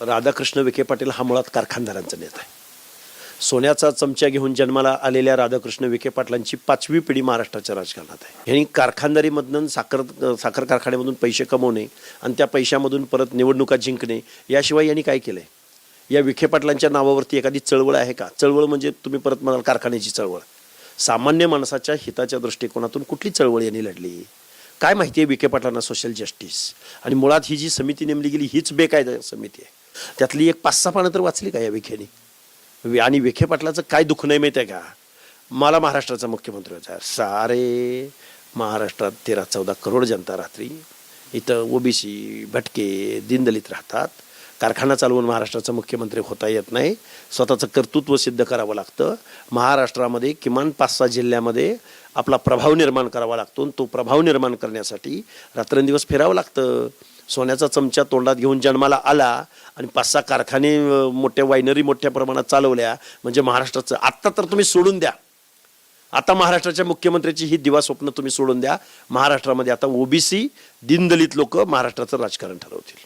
राधाकृष्ण विखे पाटील हा मुळात कारखानदारांचा नेता आहे. सोन्याचा चमचा घेऊन जन्माला आलेल्या राधाकृष्ण विखे पाटलांची पाचवी पिढी महाराष्ट्राच्या राजकारणात आहे. यांनी कारखानदारीमधून साखर साखर कारखान्यामधून पैसे कमवणे आणि त्या पैशामधून परत निवडणुका जिंकणे याशिवाय यांनी काय केलंय? या विखे पाटलांच्या नावावरती एखादी चळवळ आहे का? चळवळ म्हणजे तुम्ही परत म्हणाल कारखान्याची चळवळ. सामान्य माणसाच्या हिताच्या दृष्टिकोनातून कुठली चळवळ यांनी लढली? काय माहिती आहे विखे पाटलांना सोशल जस्टिस आणि मुळात ही जी समिती नेमली गेली हीच बेकायदा समिती आहे. त्यातली एक पाच सहा पानं तर वाचली का या विखेनी? आणि विखे पाटलाचं काय दुःख नाही माहिती आहे का? मला महाराष्ट्राचा मुख्यमंत्री होता सारे महाराष्ट्रात तेरा चौदा करोड जनता रात्री इथं ओबीसी भटके दिनदलित राहतात. कारखाना चालवून महाराष्ट्राचा मुख्यमंत्री होता येत नाही. स्वतःचं कर्तृत्व सिद्ध करावं लागतं. महाराष्ट्रामध्ये किमान पाच सहा जिल्ह्यामध्ये आपला प्रभाव निर्माण करावा लागतो आणि तो प्रभाव निर्माण करण्यासाठी रात्रंदिवस फिरावं लागतं. सोन्याचा चमचा तोंडात घेऊन जन्माला आला आणि पाच सहा कारखाने मोठ्या वायनरी मोठ्या प्रमाणात चालवल्या म्हणजे महाराष्ट्राचं आत्ता तर तुम्ही सोडून द्या. आता महाराष्ट्राच्या मुख्यमंत्र्याची ही दिवा स्वप्न तुम्ही सोडून द्या. महाराष्ट्रामध्ये आता ओबीसी दीनदलित लोक महाराष्ट्राचं राजकारण ठरवतील.